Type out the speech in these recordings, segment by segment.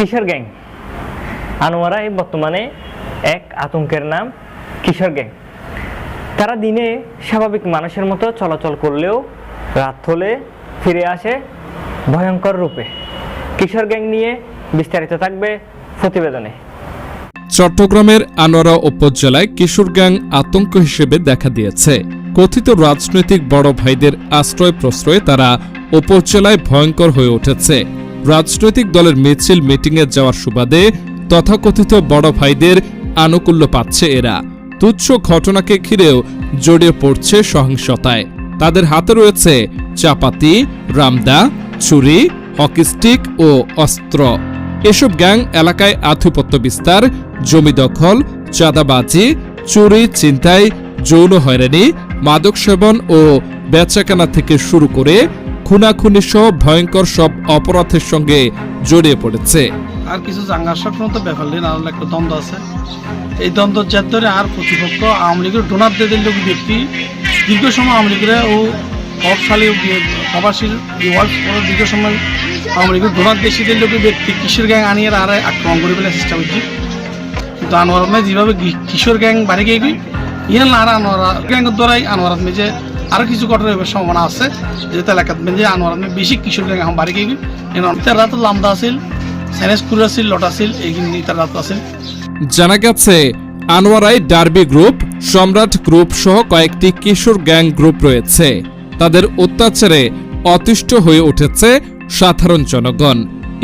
কিশোর gang. আনোয়ারাই বর্তমানে এক আতঙ্কের নাম কিশোর গ্যাং। তারা দিনে স্বাভাবিক মানুষের মতো চলাচল করলেও রাত হলে ফিরে আসে ভয়ঙ্কর রূপে। কিশোর গ্যাং নিয়ে বিস্তারিত থাকবে প্রতিবেদনে। চট্টগ্রামের আনোয়ারা উপজেলায় কিশোর গ্যাং আতঙ্ক হিসেবে দেখা দিয়েছে। কথিত রাজনৈতিক বড় ভাইদের আশ্রয় প্রশ্রয়ে তারা উপজেলায় ভয়ঙ্কর হয়ে উঠেছে। রাজনৈতিক দলের মিছিল মিটিংয়ে যাওয়ার সুবাদে তথাকথিত বড় ভাইদের আনুকূল্য পাচ্ছে এরা। তুচ্ছ ঘটনাকে ঘিরেও জড়িয়ে পড়ছে সহিংসতায়। তাদের হাতে রয়েছে চাপাতি, রামদা, ছুরি, হকি স্টিক ও অস্ত্র। এসব গ্যাং এলাকায় আধিপত্য বিস্তার, জমি দখল, চাঁদাবাজি, চুরি, ছিনতাই, যৌন হয়রানি মাদক সেবন ও বেচাকেনা থেকে শুরু করে খুনাখুনি সহ ভয়ঙ্কর সব অপরাধের সঙ্গে জড়িয়ে পড়েছে। আর কিছু মতো ব্যাপার নিয়ে নানান একটা দ্বন্দ্ব আছে। এই দ্বন্দ্বের জের ধরে আর প্রতিপক্ষ আওয়ামী লীগের ডোনার দিয়ে লোক ব্যক্তি। দীর্ঘ সময় আওয়ামী লীগের ও প্রভাবশালী ফোরের দীর্ঘ সময় আওয়ামী লীগের ডোনার দেশিদের লোক ব্যক্তি। কিশোর গ্যাং আনিয়ে আর আক্রমণ করে ফেলার চেষ্টা করছি কিন্তু আনোয়ার যেভাবে কিশোর গ্যাং বাড়ি গিয়ে ইহান আর যে কিছু ঘটনা হবার সম্ভাবনা আছে যেহেতু এলাকাত যে আনোয়ার আহমেদ বেশি কিশোর গ্যাং এখন বাড়ি গই ইতার রাত লামদা আছিল স্যানেস কুর আছিল, লট আছিল এইখিনি ইতার রাত আছিল। জানা গেছে আনোয়ারাই ডার্বি গ্রুপ, সম্রাট গ্রুপ সহ কয়েকটি কিশোর গ্যাং গ্রুপ রয়েছে। তাদের অত্যাচারে অতিষ্ঠ হয়ে উঠেছে সাধারণ জনগণ।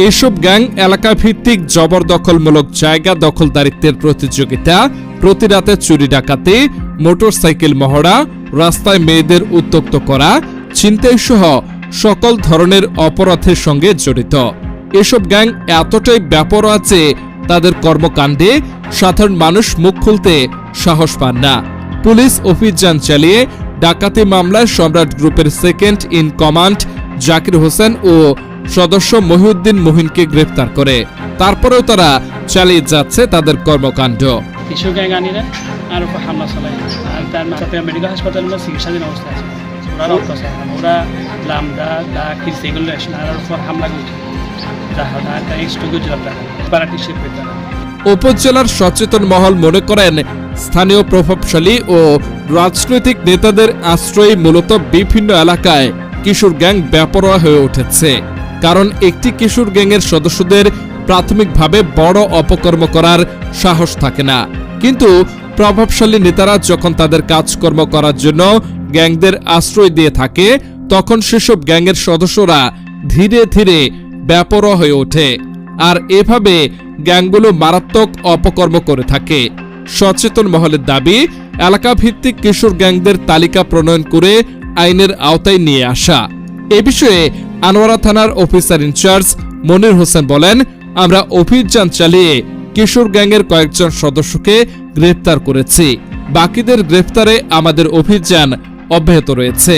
এসব গ্যাং এলাকা ভিত্তিক জবরদখলমূলক জায়গা দখলদারিত্বের প্রতিযোগিতা প্রতি রাতে চুরি ডাকাতি, মোটরসাইকেল মহড়া, রাস্তায় মেয়েদের উত্তক্ত করা ছিনতাই সহ সকল ধরনের অপরাধের সঙ্গে জড়িত। এসব গ্যাং এতটাই ব্যাপর আছে, তাদের কর্মকাণ্ডে সাধারণ মানুষ মুখ খুলতে সাহস পান না। পুলিশ অভিযান চালিয়ে ডাকাতি মামলায় সম্রাট গ্রুপের second in command Zakir Hossain ও সদস্য মহিউদ্দিন মোহিনকে গ্রেফতার করে। তারপরেও তারা চালিয়ে যাচ্ছে তাদের কর্মকাণ্ড। কিশোর গ্যাং আনিরা আর উপর হামলা চালায় আর তার চট্টগ্রাম মেডিকেল হাসপাতালের চিকিৎসাধীন অবস্থা আছে। ওরা অত্যাচার করে। ওরা লামদা দা কিরছে এগুলো আসে আর ওর উপর হামলা করছে আর উপজেলার সচেতন মহল মনে করেন স্থানীয় প্রভাবশালী ও রাজনৈতিক নেতাদের আশ্রয়ে মূলত বিভিন্ন এলাকায় কিশোর গ্যাং ব্যাপরোয়া হয়ে উঠেছে। কারণ একটি কিশোর গ্যাংয়ের সদস্যদের প্রাথমিকভাবে বড় অপকর্ম করার সাহস থাকে না। কিন্তু প্রভাবশালী নেতারা যখন তাদের কাজকর্ম করার জন্য গ্যাংদের আশ্রয় দিয়ে থাকে, তখন সেসব গ্যাংয়ের সদস্যরা ধীরে ধীরে ব্যাপরোয়া হয়ে ওঠে আর এভাবে গ্যাংগুলো মারাত্মক অপকর্ম করে থাকে। সচেতন মহলের দাবি এলাকা ভিত্তিক কিশোর গ্যাংদের তালিকা প্রণয়ন করে আইনের আওতায় নিয়ে আসা। এ বিষয়ে আনোয়ারা থানার অফিসার ইনচার্জ মনির হোসেন বলেন আমরা অভিযান চালিয়ে কিশোর গ্যাংয়ের কয়েকজন সদস্যকে গ্রেফতার করেছি। বাকিদের গ্রেফতারে আমাদের অভিযান অব্যাহত রয়েছে।